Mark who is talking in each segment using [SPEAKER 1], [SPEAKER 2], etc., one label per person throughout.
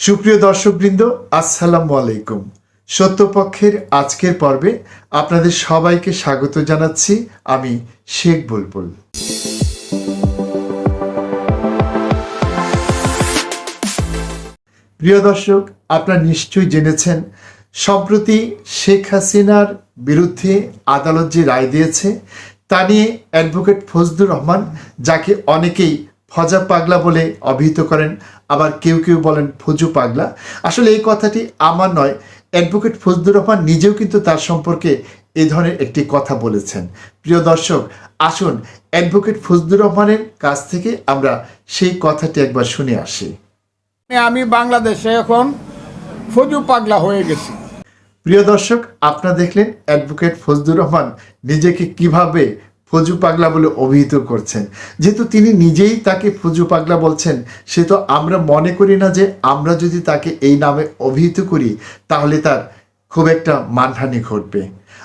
[SPEAKER 1] সুপ্রিয় দর্শকবৃন্দ, আসসালামু আলাইকুম। সত্যপক্ষের আজকের পর্বে আপনাদের সবাইকে স্বাগত জানাচ্ছি আমি শেখ বুলবুল। প্রিয় দর্শক, আপনারা নিশ্চয়ই জেনেছেন, সম্প্রতি শেখ হাসিনার বিরুদ্ধে আদালত যে রায় দিয়েছে, তা নিয়ে অ্যাডভোকেট ফজলুর রহমান যাকে অনেকেই ফজা পাগলা বলে অভিহিত করেন আবার কেউ কেউ বলেন ফজু পাগলা। আসলে এই কথাটি আমার নয় অ্যাডভোকেট ফজলুর রহমান নিজেও কিন্তু তার সম্পর্কে এ ধরনের একটি কথা বলেছেন। প্রিয় দর্শক আসুন অ্যাডভোকেট ফজলুর রহমানের কাছ থেকে আমরা সেই কথাটি একবার শুনে আসি।
[SPEAKER 2] আমি বাংলাদেশে এখন ফজু পাগলা হয়ে গেছি।
[SPEAKER 1] প্রিয় দর্শক আপনারা দেখলেন অ্যাডভোকেট ফজলুর রহমান নিজেকে কীভাবে ফজু পাগলা বলে অভিহিত করছেন। যেহেতু তিনি নিজেই তাকে ফজু পাগলা বলছেন, সে তো আমরা মনে করি না যে আমরা যদি তাকে এই নামে অভিহিত করি, তাহলে তার খুব একটা মানহানি ঘটবে।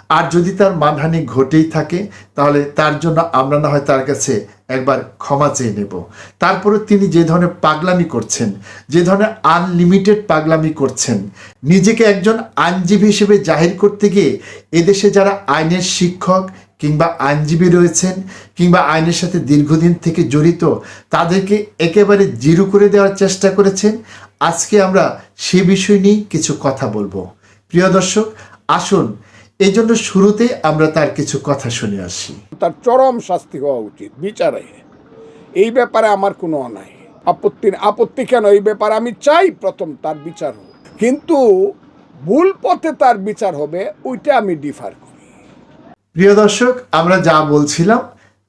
[SPEAKER 1] আর যদি তার মানহানি ঘটেই থাকে, তাহলে তার জন্য আমরা না হয় তার কাছে একবার ক্ষমা চেয়ে নেব। তারপরে তিনি যে ধরনের পাগলামি করছেন, যে ধরনের আনলিমিটেড পাগলামি করছেন, নিজেকে একজন আইনজীবী হিসেবে জাহির করতে গিয়ে এদেশে যারা আইনের শিক্ষক কিংবা আইনজীবী রয়েছেন কিংবা আইনের সাথে দীর্ঘদিন থেকে জড়িত, তাদেরকে একেবারে জিরো করে দেওয়ার চেষ্টা করেছেন। আজকে আমরা সে বিষয় নিয়ে কিছু কথা বলব। প্রিয় দর্শক, আসুন, এই জন্য শুরুতে আমরা তার কিছু কথা শুনে আসি।
[SPEAKER 2] তার চরম শাস্তি হওয়া উচিত, বিচারে। এই ব্যাপারে আমার কোনো অনায় আপত্তি আপত্তি কেন? এই ব্যাপারে আমি চাই প্রথম তার বিচার হোক। কিন্তু ভুল পথে তার বিচার হবে, ওইটা আমি ডিফার করি।
[SPEAKER 1] প্রিয় দর্শক, আমরা যা বলছিলাম,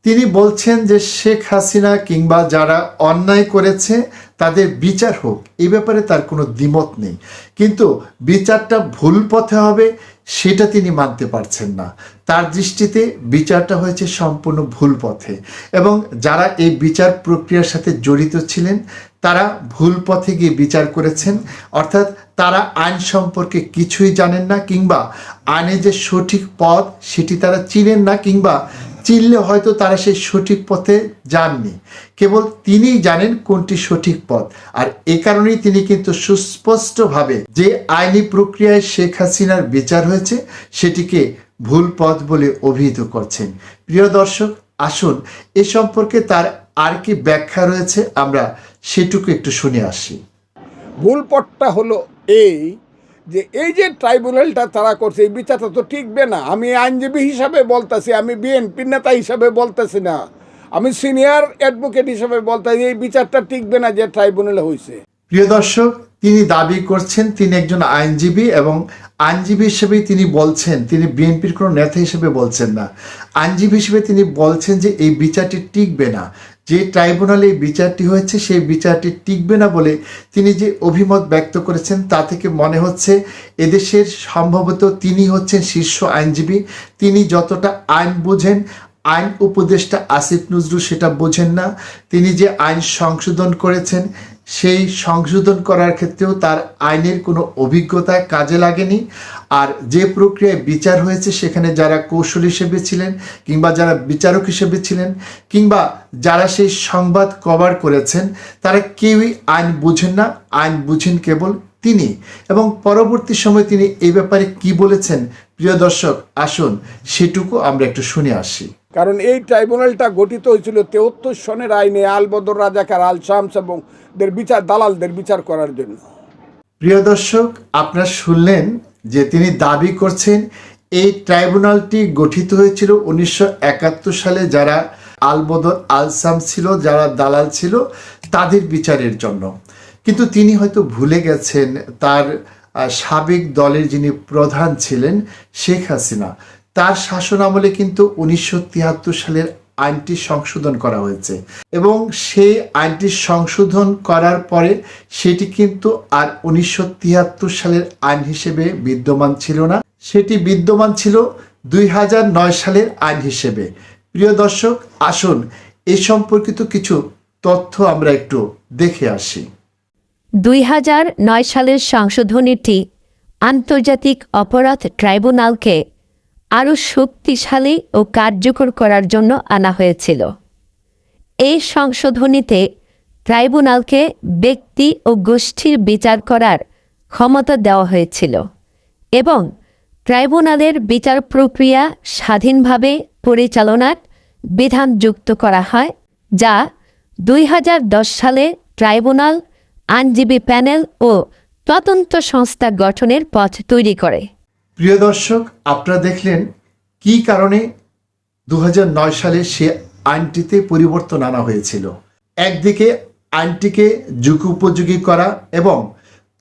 [SPEAKER 1] তিনি বলছেন যে শেখ হাসিনা কিংবা যারা অন্যায় করেছে, তাদের বিচার হোক। এ ব্যাপারে তার কোনো দ্বিমত নেই। কিন্তু বিচারটা ভুল পথে হবে, সেটা তিনি মানতে পারছেন না। তার দৃষ্টিতে বিচারটা হয়েছে সম্পূর্ণ ভুল পথে। এবং যারা এই বিচার প্রক্রিয়ার সাথে জড়িত ছিলেন তারা ভুল পথে গিয়ে বিচার করেছেন, অর্থাৎ তারা আইন সম্পর্কে কিছুই জানেন না কিংবা আইনে যে সঠিক পথ সেটি তারা চিনেন না কিংবা চিনলে হয়তো তারা সেই সঠিক পথে যাননি। কেবল তিনিই জানেন কোনটি সঠিক পথ। আর এ কারণেই তিনি কিন্তু সুস্পষ্টভাবে যে আইনি প্রক্রিয়ায় শেখ হাসিনার বিচার হয়েছে, সেটিকে ভুল পথ বলে অভিহিত করছেন। প্রিয় দর্শক, আসুন এ সম্পর্কে তার আর কি ব্যাখ্যা রয়েছে আমরা সেটুকু একটু শুনে আসি।
[SPEAKER 2] ভুল পথটা হলো এই যে এই যে ট্রাইব্যুনালটা তারা করছে এই বিচারটা তো টিকবে না। আমি আইনজীবী হিসাবে বলতেছি আমি বিএনপি নেতা হিসাবে বলতেছি না। আমি সিনিয়র অ্যাডভোকেট হিসাবে বলতেছি এই বিচারটা টিকবে না যে ট্রাইব্যুনালে হয়েছে
[SPEAKER 1] প্রিয় দর্শক তিনি দাবি করছেন তিনি একজন আইনজীবী এবং আইনজীবী হিসেবেই তিনি বলছেন তিনি বিএনপির কোনো নেতা হিসেবে বলছেন না। আইনজীবী হিসেবে তিনি বলছেন যে এই বিচারটি টিকবে না। যে ট্রাইব্যুনালে বিচারটি হয়েছে, সেই বিচারটি টিকবে না বলে তিনি যে অভিমত ব্যক্ত করেছেন তা থেকে মনে হচ্ছে এদেশের সম্ভবত তিনি হচ্ছেন শীর্ষ আইনজীবী। তিনি যতটা আইন বোঝেন, আইন উপদেষ্টা আসিফ নজরুল সেটা বোঝেন না। তিনি যে আইন সংশোধন করেছেন সেই সংশোধন করার ক্ষেত্রেও তার আইনের কোনো অভিজ্ঞতা কাজে লাগেনি। আর যে প্রক্রিয়ায় বিচার হয়েছে, সেখানে যারা কৌশল হিসেবে ছিলেন কিংবা যারা বিচারক হিসেবে ছিলেন কিংবা যারা সেই সংবাদ কভার করেছেন, তারা কেউই আইন বুঝেন না। আইন বুঝেন কেবল তিনি। এবং পরবর্তী সময় তিনি এই ব্যাপারে কি বলেছেন, প্রিয় দর্শক, আসুন সেটুকু আমরা একটু শুনে আসি।
[SPEAKER 2] কারণ এই ট্রাইব্যুনালটা গঠিত হয়েছিল তেহত্তর সনের আইনে আলবদর রাজাকার, আল শামস এবং দের বিচার, দালালদের বিচার করার জন্য।
[SPEAKER 1] প্রিয় দর্শক, আপনারা শুনলেন যে তিনি দাবি করছেন এই ট্রাইব্যুনালটি গঠিত হয়েছিল উনিশশো একাত্তর সালে যারা আলবদর আলসাম ছিল, যারা দালাল ছিল, তাদের বিচারের জন্য। কিন্তু তিনি হয়তো ভুলে গেছেন, তার সাবেক দলের যিনি প্রধান ছিলেন, শেখ হাসিনা। তার শাসন আমলে কিন্তু উনিশশো তিয়াত্তর সালের আইনটি সংশোধন করা হয়েছে। এবং সেই আইনটি সংশোধন করার পরে সেটি কিন্তু আর উনিশশো তিয়াত্তর সালের আইন হিসেবে বিদ্যমান ছিল না। সেটি বিদ্যমান ছিল দুই হাজার নয় সালের আইন হিসেবে। প্রিয় দর্শক, আসুন এ সম্পর্কিত কিছু তথ্য আমরা একটু দেখে আসি।
[SPEAKER 3] দুই হাজার নয় সালের সংশোধনীটি আন্তর্জাতিক অপরাধ ট্রাইব্যুনালকে আরও শক্তিশালী ও কার্যকর করার জন্য আনা হয়েছিল। এই সংশোধনীতে ট্রাইব্যুনালকে ব্যক্তি ও গোষ্ঠীর বিচার করার ক্ষমতা দেওয়া হয়েছিল এবং ট্রাইব্যুনালের বিচার প্রক্রিয়া স্বাধীনভাবে পরিচালনার বিধান যুক্ত করা হয়, যা দুই হাজার দশ সালে ট্রাইব্যুনাল, আইনজীবী প্যানেল ও তদন্ত সংস্থা গঠনের পথ তৈরি করে।
[SPEAKER 1] প্রিয় দর্শক, আপনারা দেখলেন কি কারণে দু হাজার নয় সালে সে আইনটিতে পরিবর্তন আনা হয়েছিল। একদিকে আইনটিকে যুগ উপযোগী করা এবং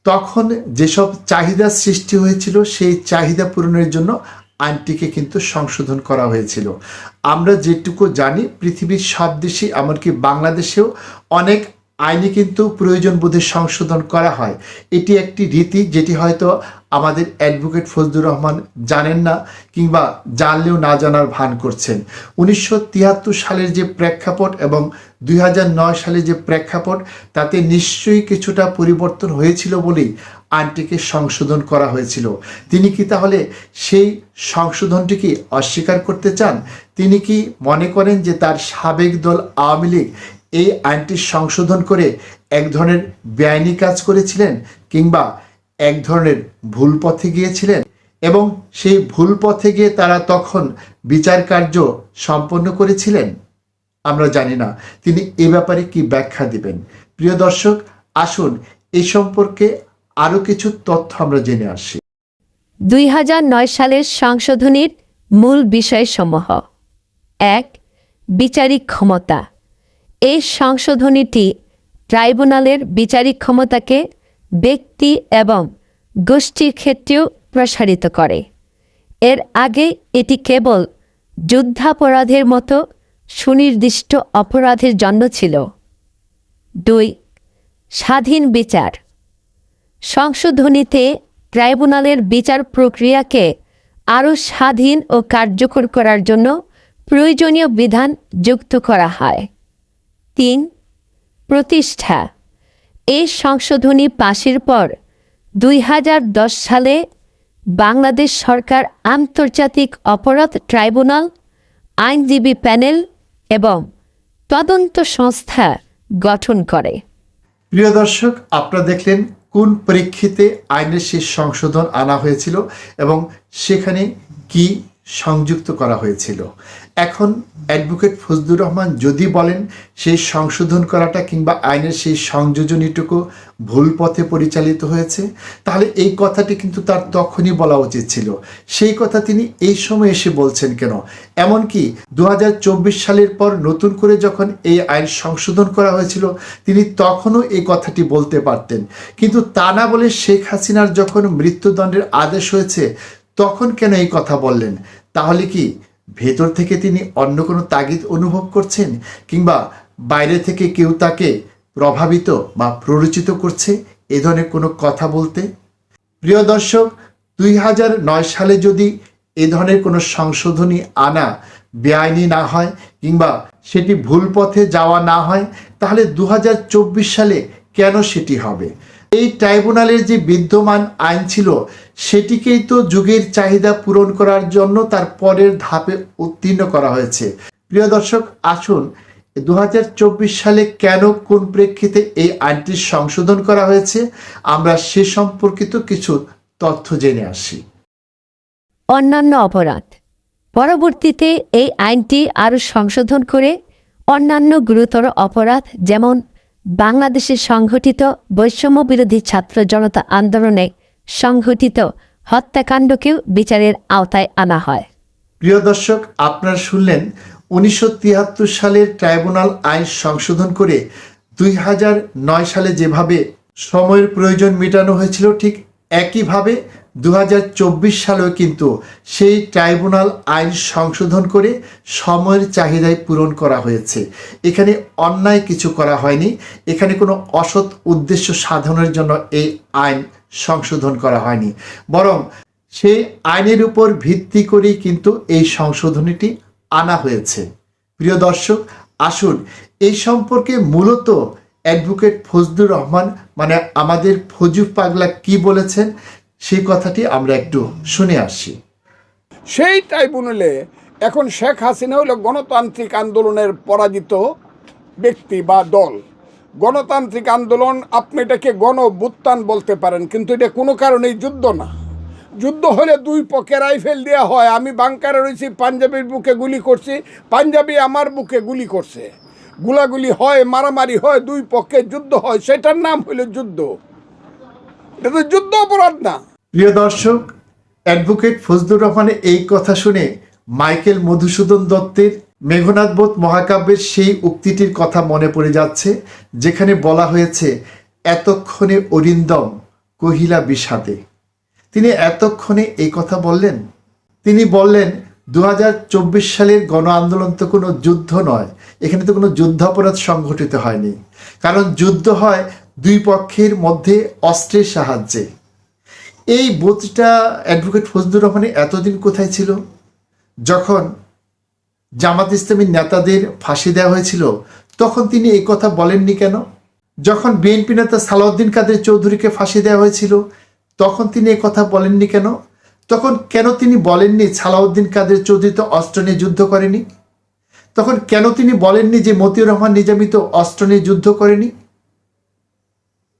[SPEAKER 1] তখন যেসব চাহিদা সৃষ্টি হয়েছিল, সেই চাহিদা পূরণের জন্য আইনটিকে কিন্তু সংশোধন করা হয়েছিল। আমরা যেটুকু জানি, পৃথিবীর সব দেশে এমনকি বাংলাদেশেও অনেক আইনে কিন্তু প্রয়োজন বোধে সংশোধন করা হয়। এটি একটি রীতি, যেটি হয়তো আমাদের অ্যাডভোকেট ফজলুর রহমান জানেন না কিংবা জানলেও না জানার ভান করছেন। উনিশশো তিয়াত্তর সালের যে প্রেক্ষাপট এবং দুই সালে যে প্রেক্ষাপট, তাতে নিশ্চয়ই কিছুটা পরিবর্তন হয়েছিল বলেই আইনটিকে সংশোধন করা হয়েছিল। তিনি কি তাহলে সেই সংশোধনটিকে অস্বীকার করতে চান? তিনি কি মনে করেন যে তার সাবেক দল আওয়ামী লীগ এই আইনটি সংশোধন করে এক ধরনের বেআইনি কাজ করেছিলেন কিংবা এক ধরনের ভুল পথে গিয়েছিলেন এবং সেই ভুল পথে গিয়ে তারা তখন বিচার কার্য সম্পন্ন করেছিলেন। আমরা জানি না তিনি এ ব্যাপারে কি ব্যাখ্যা দিবেন। প্রিয় দর্শক, আসুন এ সম্পর্কে আরও কিছু তথ্য আমরা জেনে আসি।
[SPEAKER 3] দুই হাজার নয় সালের সংশোধনীর মূল বিষয়সমূহ। এক, বিচারিক ক্ষমতা। এই সংশোধনীটি ট্রাইব্যুনালের বিচারিক ক্ষমতাকে ব্যক্তি এবং গোষ্ঠীর ক্ষেত্রেও প্রসারিত করে। এর আগে এটি কেবল যুদ্ধাপরাধের মতো সুনির্দিষ্ট অপরাধের জন্য ছিল। দুই, স্বাধীন বিচার। সংশোধনীতে ট্রাইব্যুনালের বিচার প্রক্রিয়াকে আরও স্বাধীন ও কার্যকর করার জন্য প্রয়োজনীয় বিধান যুক্ত করা হয়। তিন, প্রতিষ্ঠা। এই সংশোধনী পাশের পর দুই হাজার দশ সালে বাংলাদেশ সরকার আন্তর্জাতিক অপরাধ ট্রাইব্যুনাল, আইনজীবী প্যানেল এবং তদন্ত সংস্থা গঠন করে।
[SPEAKER 1] প্রিয় দর্শক, আপনারা দেখলেন কোন প্রেক্ষিতে আইনের সেই সংশোধন আনা হয়েছিল এবং সেখানে কি সংযুক্ত করা হয়েছিল। এখন অ্যাডভোকেট ফজলুর রহমান যদি বলেন, সেই সংশোধন করাটা কিংবা আইনের সেই সংযোজনীটুকু ভুল পথে পরিচালিত হয়েছে, তাহলে এই কথাটি কিন্তু তার তখনই বলা উচিত ছিল। সেই কথা তিনি এই সময় এসে বলছেন কেন? এমনকি দু হাজার চব্বিশ সালের পর নতুন করে যখন এই আইন সংশোধন করা হয়েছিল, তিনি তখনও এই কথাটি বলতে পারতেন। কিন্তু তা না বলে শেখ হাসিনার যখন মৃত্যুদণ্ডের আদেশ হয়েছে তখন কেন এই কথা বললেন? তাহলে কি ভেতর থেকে তিনি অন্য কোনো তাগিদ অনুভব করছেন? কিংবা বাইরে থেকে কেউ তাকে প্রভাবিত বা প্ররোচিত করছে এ ধরনের কোনো কথা বলতে? প্রিয় দর্শক, দুই হাজার নয় সালে যদি এ ধরনের কোনো সংশোধনী আনা বেআইনি না হয় কিংবা সেটি ভুল পথে যাওয়া না হয়, তাহলে দু হাজার চব্বিশ সালে কেন সেটি হবে? এই ট্রাইব্যুনালের যে বিদ্যমান আইন ছিল, সেটিকেই তো যুগের চাহিদা পূরণ করার জন্য তার পরের ধাপে উত্তীর্ণ করা হয়েছে। প্রিয় দর্শক, আসুন দু সালে কেন, কোন প্রেক্ষিতে এই আইনটির সংশোধন করা হয়েছে, আমরা সে সম্পর্কিত কিছু তথ্য জেনে আসি।
[SPEAKER 3] অন্যান্য অপরাধ। পরবর্তীতে এই আইনটি আরও সংশোধন করে অন্যান্য গুরুতর অপরাধ যেমন বাংলাদেশে সংঘটিত বৈষম্য বিরোধী ছাত্র জনতা আন্দোলনে সংঘটিত হত্যাকাণ্ডকেও বিচারের আওতায় আনা হয়।
[SPEAKER 1] প্রিয় দর্শক, আপনারা শুনলেন উনিশশো তিয়াত্তর সালের ট্রাইব্যুনাল আইন সংশোধন করে দুই সালে যেভাবে সময়ের প্রয়োজন মেটানো হয়েছিল, ঠিক একইভাবে দু হাজার চব্বিশ সালেও কিন্তু সেই ট্রাইব্যুনাল আইন সংশোধন করে সময়ের চাহিদায় পূরণ করা হয়েছে। এখানে অন্যায় কিছু করা হয়নি। এখানে কোনো অসৎ উদ্দেশ্য সাধনের জন্য এই আইন সংশোধন করা হয়নি। বরং সেই আইনের উপর ভিত্তি করেই কিন্তু এই সংশোধনীটি আনা হয়েছে। প্রিয় দর্শক, আসুন এই সম্পর্কে মূলত অ্যাডভোকেট ফজলুর রহমান মানে আমাদের ফজু পাগলা কি বলেছেন সেই কথাটি আমরা একটু শুনে আসি।
[SPEAKER 2] সেই ট্রাইব্যুনালে এখন শেখ হাসিনা হলো গণতান্ত্রিক আন্দোলনের পরাজিত ব্যক্তি বা দল। গণতান্ত্রিক আন্দোলন আপনি এটাকে গণ বলতে পারেন, কিন্তু এটা কোনো কারণেই যুদ্ধ না। যুদ্ধ হলে দুই পক্ষে রাইফেল দেওয়া হয়। আমি বাংকারে রয়েছি, পাঞ্জাবির বুকে গুলি করছি, পাঞ্জাবি আমার বুকে গুলি করছে। গুলাগুলি হয়, মারামারি হয়, দুই পক্ষে যুদ্ধ হয়, সেটার নাম হলো যুদ্ধ। এটা তো যুদ্ধ অপরাধ না।
[SPEAKER 1] প্রিয় দর্শক অ্যাডভোকেট ফজলুর রহমানের এই কথা শুনে মাইকেল মধুসূদন দত্তের মেঘনাথ বোধ মহাকাব্যের সেই উক্তিটির কথা মনে পড়ে যাচ্ছে, যেখানে বলা হয়েছে, এতক্ষণে অরিন্দম কহিলা বিষাদে। তিনি এতক্ষণে এই কথা বললেন। তিনি বললেন দু হাজার চব্বিশ সালের গণ আন্দোলন তো কোনো যুদ্ধ নয়, এখানে তো কোনো যুদ্ধাপরাধ সংঘটিত হয়নি। কারণ যুদ্ধ হয় দুই পক্ষের মধ্যে অস্ত্রের সাহায্যে। এই বোধটা অ্যাডভোকেট ফজলুর রহমানের এতদিন কোথায় ছিল? যখন জামাত ইসলামীর নেতাদের ফাঁসি দেওয়া হয়েছিল, তখন তিনি এই কথা বলেননি কেন? যখন বিএনপি নেতা সালাউদ্দিন কাদের চৌধুরীকে ফাঁসি দেওয়া হয়েছিল, তখন তিনি এই কথা বলেননি কেন? তখন কেন তিনি বলেননি সালাউদ্দিন কাদের চৌধুরী তো অস্ত্র নিয়ে যুদ্ধ করেনি? তখন কেন তিনি বলেননি যে মতিউর রহমান নিজামিত অস্ত্র নিয়ে যুদ্ধ করেনি?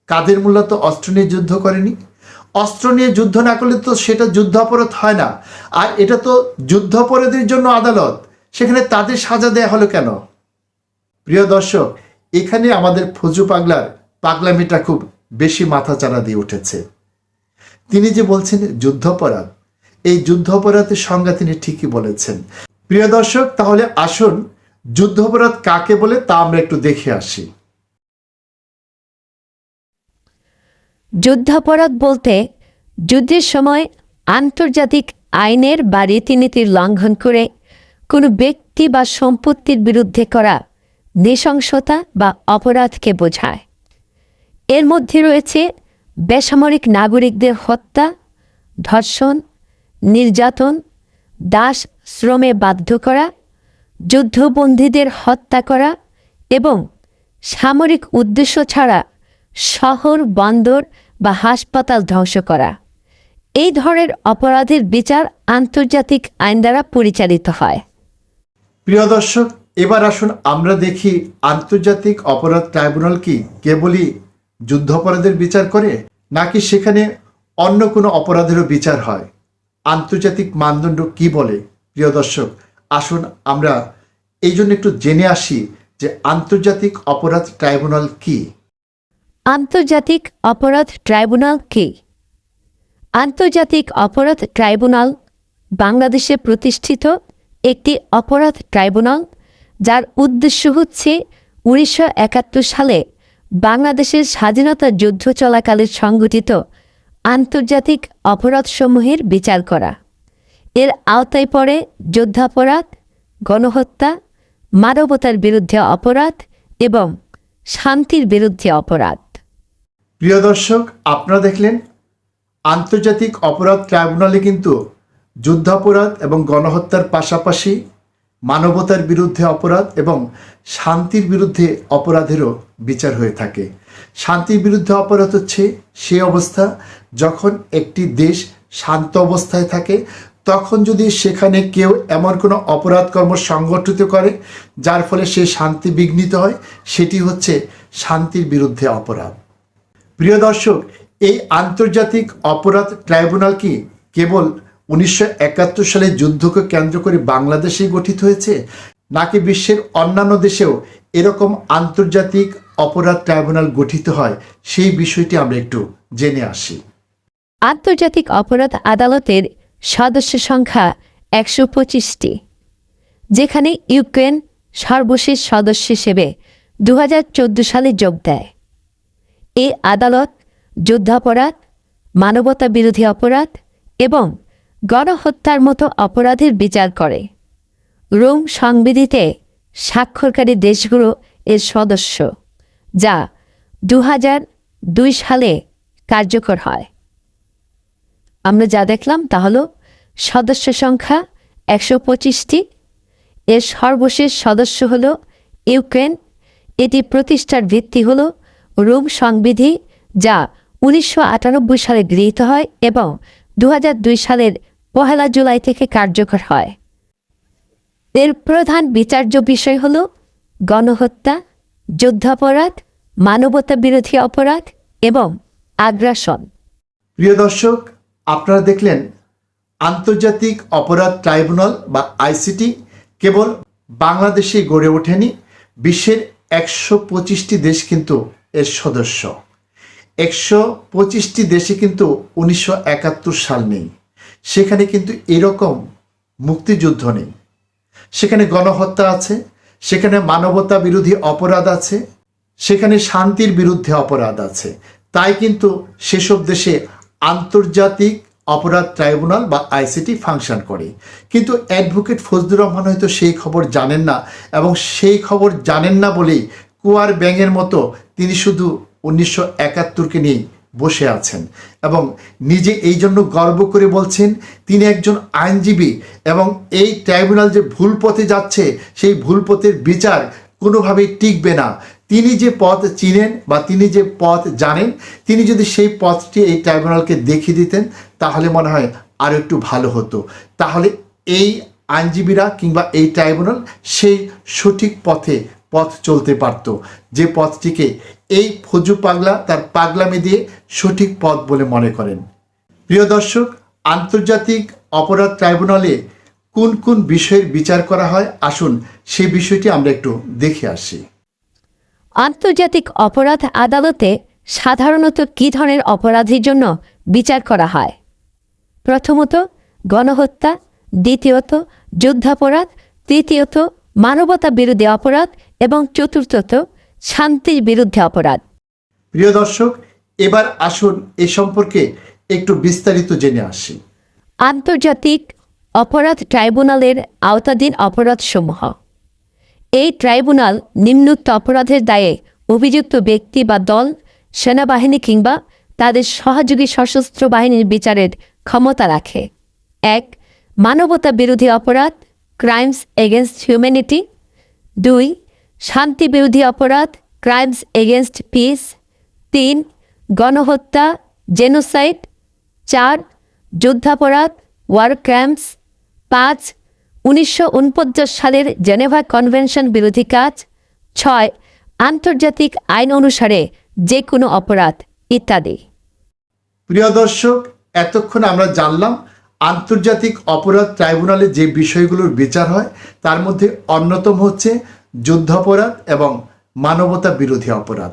[SPEAKER 1] কাদের মোল্লা তো অস্ত্র নিয়ে যুদ্ধ করেনি? অস্ত্র নিয়ে যুদ্ধ না করলে তো সেটা যুদ্ধ অপরাধ হয় না। আর এটা তো যুদ্ধ যুদ্ধাপরাধের জন্য আদালত। সেখানে তাদের সাজা দেয়া হলো কেন? প্রিয় দর্শক, এখানে আমাদের ফজু পাগলার পাগলামিটা খুব বেশি মাথাচাড়া দিয়ে উঠেছে। তিনি যে বলছেন যুদ্ধাপরাধ এই যুদ্ধাপরাধের সংজ্ঞা তিনি ঠিকই বলেছেন। প্রিয় দর্শক, তাহলে আসুন যুদ্ধাপরাধ কাকে বলে তা আমরা একটু দেখে আসি।
[SPEAKER 3] যুদ্ধাপরাধ বলতে যুদ্ধের সময় আন্তর্জাতিক আইনের বা রীতিনীতির লঙ্ঘন করে কোনো ব্যক্তি বা সম্পত্তির বিরুদ্ধে করা নৃশংসতা বা অপরাধকে বোঝায়। এর মধ্যে রয়েছে বেসামরিক নাগরিকদের হত্যা, ধর্ষণ, নির্যাতন, দাস শ্রমে বাধ্য করা, যুদ্ধবন্দীদের হত্যা করা এবং সামরিক উদ্দেশ্য ছাড়া শহর, বন্দর বা হাসপাতাল ধ্বংস করা। এই ধরনের অপরাধের বিচার আন্তর্জাতিক আইন দ্বারা পরিচালিত হয়।
[SPEAKER 1] প্রিয় দর্শক, এবার আসুন আমরা দেখি আন্তর্জাতিক অপরাধ ট্রাইব্যুনাল কি কেবলই যুদ্ধাপরাধের বিচার করে, নাকি সেখানে অন্য কোনো অপরাধেরও বিচার হয়? আন্তর্জাতিক মানদণ্ড কি বলে? প্রিয় দর্শক, আসুন আমরা এই জন্য একটু জেনে আসি যে আন্তর্জাতিক অপরাধ ট্রাইব্যুনাল কি।
[SPEAKER 3] আন্তর্জাতিক অপরাধ ট্রাইব্যুনাল কে? আন্তর্জাতিক অপরাধ ট্রাইব্যুনাল বাংলাদেশে প্রতিষ্ঠিত একটি অপরাধ ট্রাইব্যুনাল, যার উদ্দেশ্য হচ্ছে উনিশশো একাত্তর সালে বাংলাদেশের স্বাধীনতা যুদ্ধ চলাকালে সংঘটিত আন্তর্জাতিক অপরাধসমূহের বিচার করা। এর আওতায় পড়ে যুদ্ধাপরাধ, গণহত্যা, মানবতার বিরুদ্ধে অপরাধ এবং শান্তির বিরুদ্ধে অপরাধ।
[SPEAKER 1] প্রিয় দর্শক, আপনারা দেখলেন, আন্তর্জাতিক অপরাধ ট্রাইব্যুনালে কিন্তু যুদ্ধাপরাধ এবং গণহত্যার পাশাপাশি মানবতার বিরুদ্ধে অপরাধ এবং শান্তির বিরুদ্ধে অপরাধেরও বিচার হয়ে থাকে। শান্তির বিরুদ্ধে অপরাধ হচ্ছে সে অবস্থা, যখন একটি দেশ শান্ত অবস্থায় থাকে, তখন যদি সেখানে কেউ এমন কোনো অপরাধ কর্ম সংগঠিত করে, যার ফলে সে শান্তি বিঘ্নিত হয়, সেটি হচ্ছে শান্তির বিরুদ্ধে অপরাধ। প্রিয় দর্শক, এই আন্তর্জাতিক অপরাধ ট্রাইব্যুনাল কি কেবল উনিশশো একাত্তর সালে যুদ্ধকে কেন্দ্র করে বাংলাদেশেই গঠিত হয়েছে, নাকি বিশ্বের অন্যান্য দেশেও এরকম আন্তর্জাতিক অপরাধ ট্রাইব্যুনাল গঠিত হয়? সেই বিষয়টি আমরা একটু জেনে আসি।
[SPEAKER 3] আন্তর্জাতিক অপরাধ আদালতের সদস্য সংখ্যা একশো পঁচিশটি, যেখানে ইউক্রেন সর্বশেষ সদস্য হিসেবে দু হাজার চোদ্দ সালে যোগ দেয়। এই আদালত, যুদ্ধাপরাধ, মানবতা বিরোধী অপরাধ এবং গণহত্যার মতো অপরাধের বিচার করে। রোম সংবিধিতে স্বাক্ষরকারী দেশগুলো এর সদস্য, যা দু দুই সালে কার্যকর হয়। আমরা যা দেখলাম তা হল, সদস্য সংখ্যা একশো পঁচিশটি। এর সর্বশেষ সদস্য হল ইউক্রেন। এটি প্রতিষ্ঠার ভিত্তি হল রোম সংবিধি, যা উনিশশো আটানব্বই সালে গৃহীত হয় এবং দু হাজার দুই সালের পহেলা জুলাই থেকে কার্যকর হয়। এর প্রধান বিচার্য বিষয় হল গণহত্যা, যুদ্ধাপরাধ মানবতা বিরোধী অপরাধ এবং আগ্রাসন।
[SPEAKER 1] প্রিয় দর্শক, আপনারা দেখলেন আন্তর্জাতিক অপরাধ ট্রাইব্যুনাল বা আইসিটি কেবল বাংলাদেশে গড়ে ওঠেনি, বিশ্বের একশো পঁচিশটি দেশ কিন্তু এর সদস্য। একশো পঁচিশটি দেশে কিন্তু উনিশশো একাত্তর সাল নেই। সেখানে কিন্তু এরকম মুক্তিযুদ্ধ নেই। সেখানে গণহত্যা আছে, সেখানে মানবতা বিরোধী অপরাধ আছে, সেখানে শান্তির বিরুদ্ধে অপরাধ আছে। তাই কিন্তু সেসব দেশে আন্তর্জাতিক অপরাধ ট্রাইব্যুনাল বা আইসিটি ফাংশন করে। কিন্তু অ্যাডভোকেট ফজলুর রহমান হয়তো সেই খবর জানেন না এবং সেই খবর জানেন না বলেই কুয়ার ব্যাঙের মতো তিনি শুধু উনিশশো একাত্তরকে নিয়েই বসে আছেন এবং নিজে এই জন্য গর্ব করে বলছেন, তিনি একজন আইনজীবী এবং এই ট্রাইব্যুনাল যে ভুল পথে যাচ্ছে, সেই ভুল পথের বিচার কোনোভাবেই টিকবে না। তিনি যে পথ চিনেন বা তিনি যে পথ জানেন, তিনি যদি সেই পথটি এই ট্রাইব্যুনালকে দেখিয়ে দিতেন, তাহলে মনে হয় আরও একটু ভালো হতো। তাহলে এই আইনজীবীরা কিংবা এই ট্রাইব্যুনাল সেই সঠিক পথে পথ চলতে পারত। যে পথটিকে এই ফজু পাগলা তার পাগলামি দিয়ে সঠিক পথ বলে মনে করেন। প্রিয় দর্শক, আন্তর্জাতিক অপরাধ ট্রাইব্যুনালে কোন কোন বিষয়ের বিচার করা হয়? আসুন সেই বিষয়টি আমরা একটু দেখে আসি।
[SPEAKER 3] আন্তর্জাতিক অপরাধ আদালতে সাধারণত কী ধরনের অপরাধের জন্য বিচার করা হয়? প্রথমত, গণহত্যা, দ্বিতীয়ত, যুদ্ধাপরাধ, তৃতীয়ত মানবতা বিরোধী অপরাধ এবং চতুর্থত শান্তির বিরুদ্ধে অপরাধ।
[SPEAKER 1] প্রিয় দর্শক এবার আসুন এ সম্পর্কে একটু বিস্তারিত জেনে আসি।
[SPEAKER 3] আন্তর্জাতিক অপরাধ ট্রাইব্যুনালের আওতাধীন অপরাধসমূহ। এই ট্রাইব্যুনাল নিম্নোক্ত অপরাধের দায়ে অভিযুক্ত ব্যক্তি বা দল সেনাবাহিনী কিংবা তাদের সহযোগী সশস্ত্র বাহিনীর বিচারের ক্ষমতা রাখে। এক মানবতা বিরোধী অপরাধ ক্রাইমস এগেনস্ট হিউম্যানিটি। দুই শান্তি বিরোধী অপরাধ ক্রাইমস এগেনস্ট পিস তিন, গণহত্যা জেনোসাইড চার, যুদ্ধাপরাধ ওয়ার ক্রাইমস পাঁচ, উনিশশো সালের জেনেভা কনভেনশন বিরোধী কাজ, ছয়, আন্তর্জাতিক আইন অনুসারে যে কোনো অপরাধ, ইত্যাদি।
[SPEAKER 1] প্রিয় দর্শক, এতক্ষণ আমরা জানলাম আন্তর্জাতিক অপরাধ ট্রাইব্যুনালে যে বিষয়গুলোর বিচার হয়, তার মধ্যে অন্যতম হচ্ছে যুদ্ধাপরাধ এবং মানবতা বিরোধী অপরাধ।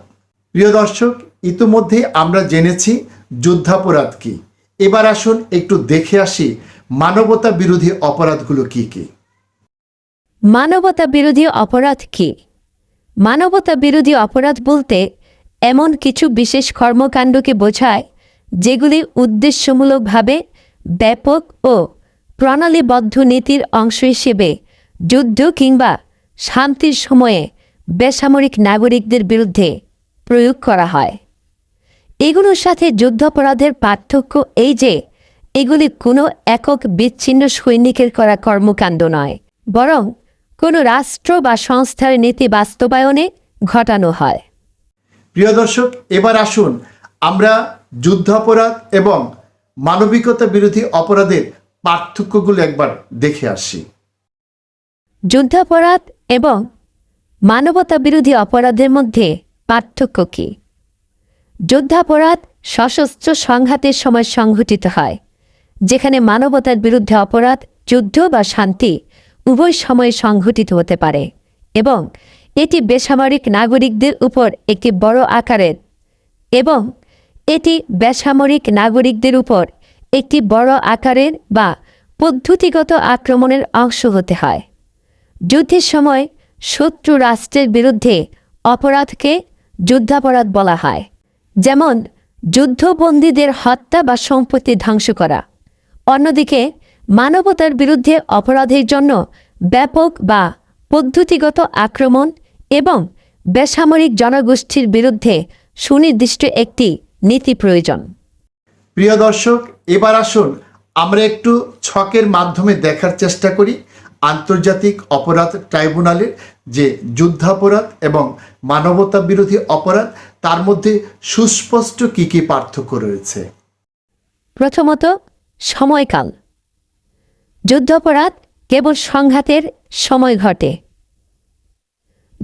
[SPEAKER 1] প্রিয় দর্শক ইতিমধ্যে আমরা জেনেছি যুদ্ধাপরাধ কি। এবার আসুন একটু দেখে আসি মানবতা বিরোধী অপরাধগুলো কি কি।
[SPEAKER 3] মানবতা বিরোধী অপরাধ কি? মানবতা বিরোধী অপরাধ বলতে এমন কিছু বিশেষ কর্মকাণ্ডকে বোঝায় যেগুলি উদ্দেশ্যমূলকভাবে ব্যাপক ও প্রণালীবদ্ধ নীতির অংশ হিসেবে যুদ্ধ কিংবা শান্তির সময়ে বেসামরিক নাগরিকদের বিরুদ্ধে প্রয়োগ করা হয়। এগুলোর সাথে যুদ্ধাপরাধের পার্থক্য এই যে, এগুলি কোনো একক বিচ্ছিন্ন সৈনিকের করা কর্মকাণ্ড নয়, বরং কোনো রাষ্ট্র বা সংস্থার নীতি বাস্তবায়নে ঘটানো হয়।
[SPEAKER 1] প্রিয় দর্শক, এবার আসুন আমরা যুদ্ধাপরাধ এবং মানবিকতা বিরোধী অপরাধের পার্থক্যগুলো একবার দেখে আসি।
[SPEAKER 3] যুদ্ধাপরাধ এবং মানবতা বিরোধী অপরাধের মধ্যে পার্থক্য কী? যুদ্ধাপরাধ সশস্ত্র সংঘাতের সময় সংঘটিত হয়, যেখানে মানবতার বিরুদ্ধে অপরাধ, যুদ্ধ বা শান্তি উভয় সময়ে সংঘটিত হতে পারে এবং এটি বেসামরিক নাগরিকদের উপর একটি বড় আকারের এবং এটি বেসামরিক নাগরিকদের উপর একটি বড় আকারের বা পদ্ধতিগত আক্রমণের অংশ হতে হয়। যুদ্ধের সময় শত্রু রাষ্ট্রের বিরুদ্ধে অপরাধকে যুদ্ধাপরাধ বলা হয়। যেমন, যুদ্ধবন্দীদের হত্যা বা সম্পত্তি ধ্বংস করা। অন্যদিকে, মানবতার বিরুদ্ধে অপরাধের জন্য ব্যাপক বা পদ্ধতিগত আক্রমণ এবং বেসামরিক জনগোষ্ঠীর বিরুদ্ধে সুনির্দিষ্ট একটি নীতি প্রয়োজন।
[SPEAKER 1] প্রিয় দর্শক, এবার আসুন আমরা একটু ছকের মাধ্যমে দেখার চেষ্টা করি। আন্তর্জাতিক অপরাধ ট্রাইব্যুনালের যে যুদ্ধাপরাধ এবং মানবতা বিরোধী অপরাধ, তার মধ্যে সুস্পষ্ট কী কী পার্থক্য রয়েছে?
[SPEAKER 3] প্রথমত, সময়কাল। যুদ্ধাপরাধ কেবল সংঘাতের সময় ঘটে।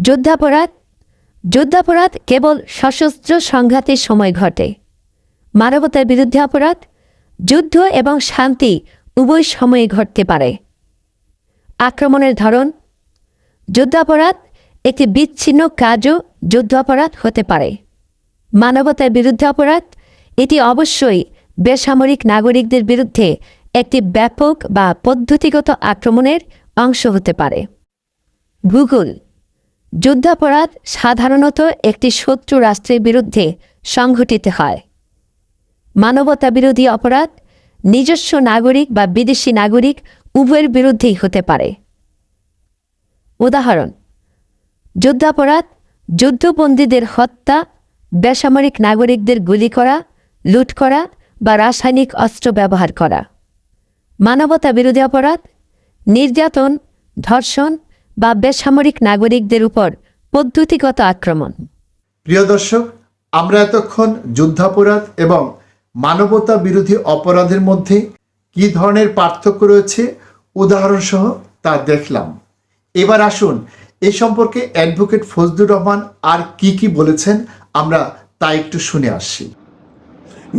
[SPEAKER 3] যুদ্ধাপরাধ যুদ্ধাপরাধ কেবল সশস্ত্র সংঘাতের সময় ঘটে। মানবতার বিরুদ্ধে অপরাধ, যুদ্ধ এবং শান্তি উভয় সময়ে ঘটতে পারে। আক্রমণের ধরন? যুদ্ধাপরাধ, একটি বিচ্ছিন্ন কাজও যুদ্ধাপরাধ হতে পারে। মানবতার বিরুদ্ধে অপরাধ, এটি অবশ্যই বেসামরিক নাগরিকদের বিরুদ্ধে একটি ব্যাপক বা পদ্ধতিগত আক্রমণের অংশ হতে পারে। ভূগোল, যুদ্ধাপরাধ সাধারণত একটি শত্রু রাষ্ট্রের বিরুদ্ধে সংঘটিত হয়। মানবতা বিরোধী অপরাধ, নিজস্ব নাগরিক বা বিদেশি নাগরিক উভয়ের বিরুদ্ধেই হতে পারে। উদাহরণ, যুদ্ধাপরাধ, যুদ্ধবন্দীদের হত্যা, বেসামরিক নাগরিকদের গুলি করা, লুট করা বা রাসায়নিক অস্ত্র ব্যবহার করা। মানবতা বিরোধী অপরাধ, নির্যাতন, ধর্ষণ বা বেসামরিক নাগরিকদের উপর পদ্ধতিগত আক্রমণ।
[SPEAKER 1] প্রিয় দর্শক, আমরা এতক্ষণ যুদ্ধাপরাধ এবং মানবতা বিরোধী অপরাধের মধ্যে কি ধরনের পার্থক্য রয়েছে? উদাহরণসহ তা দেখলাম। এবার আসুন, এ সম্পর্কে অ্যাডভোকেট ফজলুর রহমান আর কি কি বলেছেন আমরা তা একটু শুনে আসছি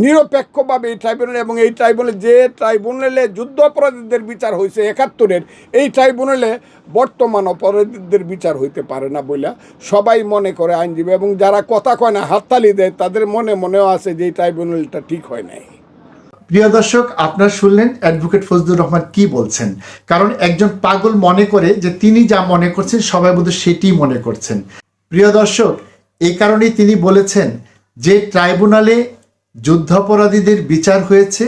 [SPEAKER 2] নিরপেক্ষভাবে এই ট্রাইব্যুনাল এবং এই ট্রাইব্যুনালে যে ট্রাইব্যুনালে যুদ্ধ অপরাধীদের বিচার হয়েছে একাত্তরের, এই ট্রাইব্যুনালে বর্তমান অপরাধীদের বিচার হইতে পারে না বলে সবাই মনে করে আইনজীবী এবং যারা কথা কয় না, হাততালি দেয়, তাদের মনে মনেও আছে যে এই ট্রাইব্যুনালটা ঠিক হয় নাই।
[SPEAKER 1] প্রিয় দর্শক, আপনারা শুনলেন অ্যাডভোকেট ফজলুর রহমান কি বলছেন? কারণ একজন পাগল মনে করে যে তিনি যা মনে করছেন, সবাই বোধ সেটি মনে করছেন। প্রিয় দর্শক এই কারণেই তিনি বলেছেন যে ট্রাইব্যুনালে যুদ্ধাপরাধীদের বিচার হয়েছে,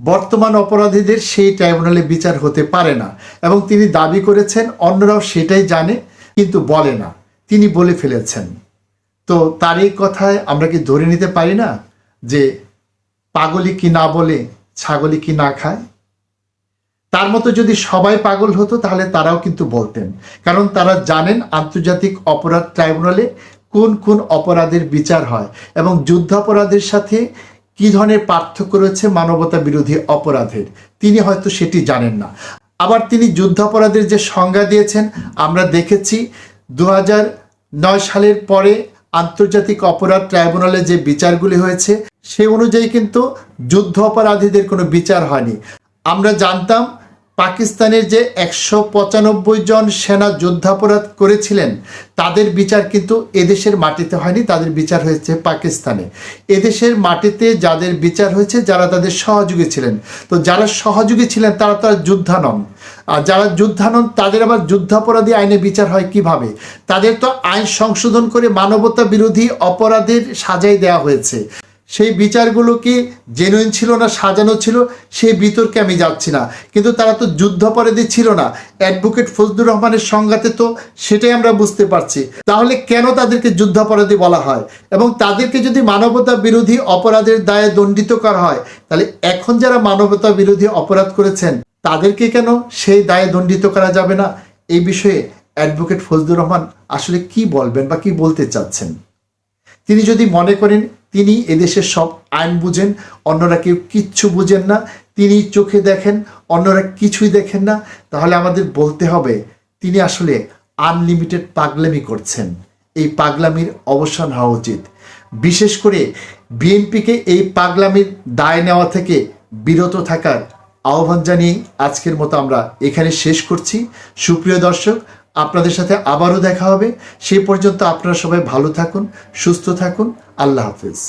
[SPEAKER 1] বর্তমান অপরাধীদের সেই ট্রাইব্যুনালে বিচার হতে পারে না। এবং তিনি দাবি করেছেন, অন্যরাও সেটাই জানে, কিন্তু বলে না। তিনি বলে ফেলেছেন। তো তার এই কথায় আমরা কি ধরে নিতে পারি না যে পাগলি কি না বলে ছাগলি কি না খায়? তার মতো যদি সবাই পাগল হতো, তাহলে তারাও কিন্তু বলতেন। কারণ তারা জানেন আন্তর্জাতিক অপরাধ ট্রাইব্যুনালে কোন কোন অপরাধের বিচার হয় এবং যুদ্ধাপরাধের সাথে কি ধরনের পার্থক্য রয়েছে মানবতা বিরোধী অপরাধের। তিনি হয়তো সেটি জানেন না। আবার তিনি যুদ্ধাপরাধের যে সংজ্ঞা দিয়েছেন, আমরা দেখেছি দু নয় সালের পরে আন্তর্জাতিক অপরাধ ট্রাইব্যুনালে যে বিচারগুলি হয়েছে, সে অনুযায়ী কিন্তু যুদ্ধ অপরাধীদের কোনো বিচার হয়নি। আমরা জানতাম পাকিস্তানের যে একশো পঁচানব্বই জন সেনা যুদ্ধাপরাধ করেছিলেন, তাদের বিচার কিন্তু এদেশের মাটিতে হয়নি, তাদের বিচার হয়েছে পাকিস্তানে। এদেশের মাটিতে যাদের বিচার হয়েছে, যারা তাদের সহযোগী ছিলেন। তো যারা সহযোগী ছিলেন, তারা তারা যোদ্ধা নন। আর যারা যোদ্ধানন তাদের আবার যুদ্ধাপরাধী আইনে বিচার হয় কীভাবে? তাদের তো আইন সংশোধন করে মানবতা বিরোধী অপরাধের সাজাই দেওয়া হয়েছে। সেই বিচারগুলো কি জেনুইন ছিল না সাজানো ছিল, সেই বিতর্কে আমি যাচ্ছি না। কিন্তু তারা তো যুদ্ধাপরাধী ছিল না। অ্যাডভোকেট ফজলুর রহমানের সংঘাতে তো সেটাই আমরা বুঝতে পারছি। তাহলে কেন তাদেরকে যুদ্ধাপরাধী বলা হয়? এবং তাদেরকে যদি মানবতা বিরোধী অপরাধের দায়ে দণ্ডিত করা হয়, তাহলে এখন যারা মানবতা বিরোধী অপরাধ করেছেন, তাদেরকে কেন সেই দায়ে দণ্ডিত করা যাবে না? এই বিষয়ে অ্যাডভোকেট ফজলুর রহমান আসলে কি বলবেন বা কি বলতে চাচ্ছেন? তিনি যদি মনে করেন তিনি এদেশের সব আইন বুঝেন, অন্যরা কেউ কিচ্ছু বুঝেন না, তিনি চোখে দেখেন, অন্যরা কিছুই দেখেন না। তাহলে আমাদের বলতে হবে, তিনি আসলে আনলিমিটেড পাগলামি করছেন। এই পাগলামির অবসান হওয়া উচিত। বিশেষ করে বিএনপিকে এই পাগলামির দায় নেওয়া থেকে বিরত থাকার আহ্বান জানিয়ে আজকের মতো আমরা এখানে শেষ করছি। সুপ্রিয় দর্শক আপনাদের সাথে আবারও দেখা হবে। সেই পর্যন্ত আপনারা সবাই ভালো থাকুন, সুস্থ থাকুন। আল্লাহ হাফিজ।